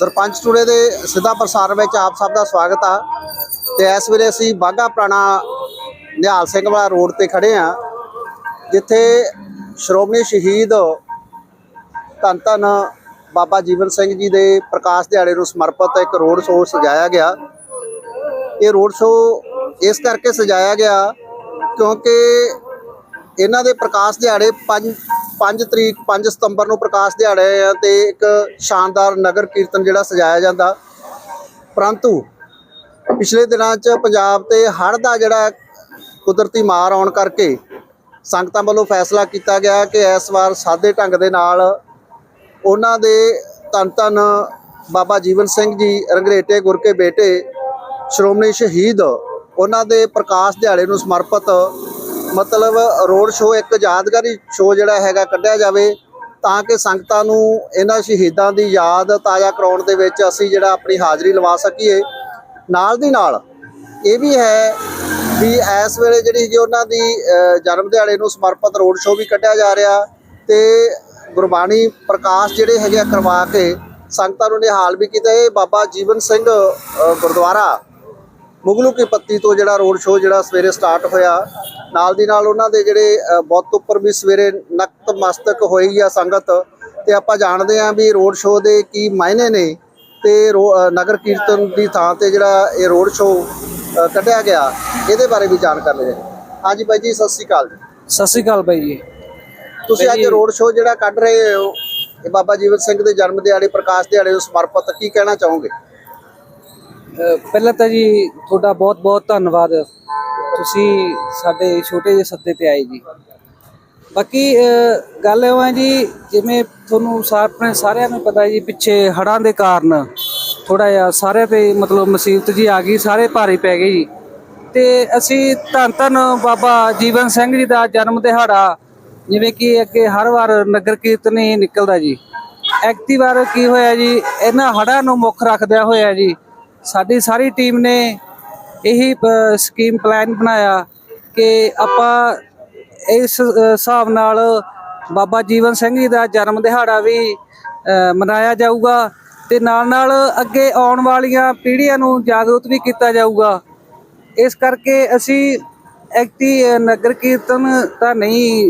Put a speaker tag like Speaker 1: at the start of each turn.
Speaker 1: ਸਰਪੰਚ ਟੂੜੇ ਦੇ ਸਿੱਧਾ ਪ੍ਰਸਾਰਣ ਵਿੱਚ ਆਪ ਸਭ ਦਾ ਸਵਾਗਤ ਆ। ਤੇ ਇਸ ਵੇਲੇ ਅਸੀਂ ਬਾਗਾ ਪੁਰਾਣਾ ਨਿਹਾਲ ਸਿੰਘ ਵਾਲਾ ਰੋਡ ਤੇ ਖੜੇ ਆ, ਜਿੱਥੇ ਸ਼੍ਰੋਮਣੀ ਸ਼ਹੀਦ ਧੰਨ ਧੰਨ ਬਾਬਾ ਜੀਵਨ ਸਿੰਘ ਜੀ ਦੇ ਪ੍ਰਕਾਸ਼ ਦਿਹਾੜੇ ਨੂੰ ਸਮਰਪਿਤ ਇੱਕ ਰੋਡ ਸ਼ੋਅ ਸਜਾਇਆ ਗਿਆ। ਇਹ ਰੋਡ ਸ਼ੋਅ ਇਸ ਕਰਕੇ ਸਜਾਇਆ ਗਿਆ ਕਿਉਂਕਿ ਇਹਨਾਂ ਦੇ ਪ੍ਰਕਾਸ਼ ਦਿਹਾੜੇ 5 5 ਤਰੀਕ 5 ਸਤੰਬਰ ਨੂੰ ਪ੍ਰਕਾਸ਼ ਦਿਹਾੜੇ ਆ ਤੇ ਇੱਕ ਸ਼ਾਨਦਾਰ ਨਗਰ ਕੀਰਤਨ ਜਿਹੜਾ ਸਜਾਇਆ ਜਾਂਦਾ। ਪਰੰਤੂ ਪਿਛਲੇ ਦਿਨਾਂ 'ਚ ਪੰਜਾਬ ਤੇ ਹੜ੍ਹ ਦਾ ਜਿਹੜਾ ਕੁਦਰਤੀ ਮਾਰ ਆਉਣ ਕਰਕੇ ਸੰਗਤਾਂ ਵੱਲੋਂ ਫੈਸਲਾ ਕੀਤਾ ਗਿਆ ਕਿ ਇਸ ਵਾਰ ਸਾਦੇ ਢੰਗ ਦੇ ਨਾਲ ਉਹਨਾਂ ਦੇ ਧੰਨ ਧੰਨ ਬਾਬਾ ਜੀਵਨ ਸਿੰਘ ਜੀ, ਰੰਗਰੇਟੇ ਗੁਰ ਕੇ ਬੇਟੇ, ਸ਼੍ਰੋਮਣੀ ਸ਼ਹੀਦ, ਉਹਨਾਂ ਦੇ ਪ੍ਰਕਾਸ਼ ਦਿਹਾੜੇ ਨੂੰ ਸਮਰਪਿਤ ਮਤਲਬ ਰੋਡ ਸ਼ੋਅ ਇੱਕ ਯਾਦਗਾਰੀ ਸ਼ੋਅ ਜਿਹੜਾ ਹੈਗਾ ਕੱਢਿਆ ਜਾਵੇ ਤਾਂ ਕਿ ਸੰਗਤਾਂ ਨੂੰ ਇਹਨਾਂ ਸ਼ਹੀਦਾਂ ਦੀ ਯਾਦ ਤਾਜ਼ਾ ਕਰਾਉਣ ਦੇ ਵਿੱਚ ਅਸੀਂ ਜਿਹੜਾ ਆਪਣੀ ਹਾਜ਼ਰੀ ਲਵਾ ਸਕੀਏ। ਨਾਲ ਦੀ ਨਾਲ ਇਹ ਵੀ ਹੈ ਵੀ ਇਸ ਵੇਲੇ ਜਿਹੜੀ ਹੈਗੀ ਉਹਨਾਂ ਦੀ ਜਨਮ ਦਿਹਾੜੇ ਨੂੰ ਸਮਰਪਿਤ ਰੋਡ ਸ਼ੋਅ ਵੀ ਕੱਢਿਆ ਜਾ ਰਿਹਾ ਤੇ ਗੁਰਬਾਣੀ ਪ੍ਰਕਾਸ਼ ਜਿਹੜੇ ਹੈਗੇ ਆ ਕਰਵਾ ਕੇ ਸੰਗਤਾਂ ਨੂੰ ਨਿਹਾਲ ਵੀ ਕੀਤਾ। ਇਹ ਬਾਬਾ ਜੀਵਨ ਸਿੰਘ ਗੁਰਦੁਆਰਾ ਮੁਗਲੂ ਕੀ ਪੱਤੀ ਤੋਂ ਜਿਹੜਾ ਰੋਡ ਸ਼ੋਅ ਜਿਹੜਾ ਸਵੇਰੇ ਸਟਾਰਟ ਹੋਇਆ। ਨਾਲ ਦੀ ਨਾਲ ਉਹਨਾਂ ਦੇ ਜਿਹੜੇ ਬੁੱਤ ਉੱਪਰ ਵੀ ਸਵੇਰੇ ਨਕਤ ਮਸਤਕ ਹੋਈ ਆ ਸੰਗਤ ਤੇ ਆਪਾਂ ਜਾਣਦੇ ਹਾਂ ਵੀ ਰੋਡ ਸ਼ੋਅ ਦੇ ਕੀ ਮਾਇਨੇ ਨੇ ਤੇ ਨਗਰ ਕੀਰਤਨ ਦੀ ਥਾਂ ਤੇ ਜਿਹੜਾ ਇਹ ਰੋਡ ਸ਼ੋਅ ਕੱਢਿਆ ਗਿਆ ਇਹਦੇ ਬਾਰੇ ਵੀ ਜਾਣਕਾਰੀ ਲੈ ਹਾਂਜੀ ਬਾਈ ਜੀ ਸਤਿ ਸ਼੍ਰੀ ਅਕਾਲ ਜੀ।
Speaker 2: ਸਤਿ ਸ਼੍ਰੀ ਅਕਾਲ ਬਾਈ ਜੀ।
Speaker 1: ਤੁਸੀਂ ਅੱਜ ਰੋਡ ਸ਼ੋਅ ਜਿਹੜਾ ਕੱਢ ਰਹੇ ਹੋ ਇਹ ਬਾਬਾ ਜੀਵਨ ਸਿੰਘ ਦੇ ਜਨਮ ਦਿਹਾੜੇ ਪ੍ਰਕਾਸ਼ ਦਿਹਾੜੇ ਨੂੰ ਸਮਰਪਿਤ ਕੀ ਕਹਿਣਾ ਚਾਹੋਗੇ?
Speaker 2: ਪਹਿਲਾਂ ਤਾਂ ਜੀ ਤੁਹਾਡਾ ਬਹੁਤ-ਬਹੁਤ ਧੰਨਵਾਦ। ਤੁਸੀਂ ਸਾਡੇ ਛੋਟੇ ਜਿਹੇ ਸੱਦੇ ਤੇ ਆਏ ਜੀ। ਬਾਕੀ ਗੱਲ ਇਹ ਹੈ ਜੀ, ਜਿਵੇਂ ਤੁਹਾਨੂੰ ਸਾ- ਸਾਰਿਆਂ ਨੂੰ ਪਤਾ ਜੀ, ਪਿੱਛੇ ਹੜਾਂ ਦੇ ਕਾਰਨ ਥੋੜਾ ਜਿਹਾ ਸਾਰਿਆਂ ਤੇ ਮਤਲਬ ਮੁਸੀਬਤ ਜੀ ਆ ਗਈ, ਸਾਰੇ ਭਾਰੇ ਪੈ ਗਏ ਜੀ। ਤੇ ਅਸੀਂ ਧੰਨ ਧੰਨ ਬਾਬਾ ਜੀਵਨ ਸਿੰਘ ਜੀ ਦਾ ਜਨਮ ਦਿਹਾੜਾ, ਜਿਵੇਂ ਕਿ ਅੱਗੇ ਹਰ ਵਾਰ ਨਗਰ ਕੀਰਤਨ ਹੀ ਨਿਕਲਦਾ ਜੀ। ਐਕਤੀ ਵਾਰ ਕੀ ਹੋਇਆ ਜੀ, ਇਹਨਾਂ ਹੜਾਂ ਨੂੰ ਮੁੱਖ ਰੱਖਦਿਆਂ ਹੋਇਆ ਜੀ, ਸਾਡੀ ਸਾਰੀ ਟੀਮ ਨੇ ਇਹੀ ਸਕੀਮ ਪਲਾਨ ਬਣਾਇਆ ਕਿ ਆਪਾਂ ਇਸ ਹਿਸਾਬ ਨਾਲ ਬਾਬਾ ਜੀਵਨ ਸਿੰਘ ਜੀ ਦਾ ਜਨਮ ਦਿਹਾੜਾ ਵੀ ਮਨਾਇਆ ਜਾਊਗਾ ਤੇ ਨਾਲ ਨਾਲ ਅੱਗੇ ਆਉਣ ਵਾਲੀਆਂ ਪੀੜ੍ਹੀਆਂ ਨੂੰ ਜਾਗਰੂਕ ਵੀ ਕੀਤਾ ਜਾਊਗਾ। ਇਸ ਕਰਕੇ ਅਸੀਂ ਐਕਟੀ ਨਗਰ ਕੀਰਤਨ ਤਾਂ ਨਹੀਂ